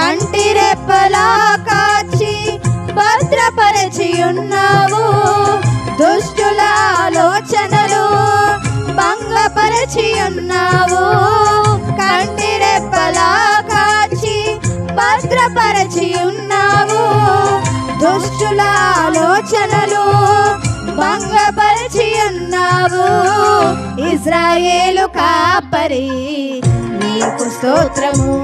కంటి రెప్పలా కాచి భద్రపరచి ఉన్నావు దుష్టుల ఆలోచనలు భంగపరచి ఉన్నావు కంటి రెప్పలా కాచి భద్రపరచి ఉన్నావు దుష్టుల ఆలోచనలు భంగపరచి ఉన్నావు ఇజ్రాయేలు కాపరి నీకు స్తోత్రము.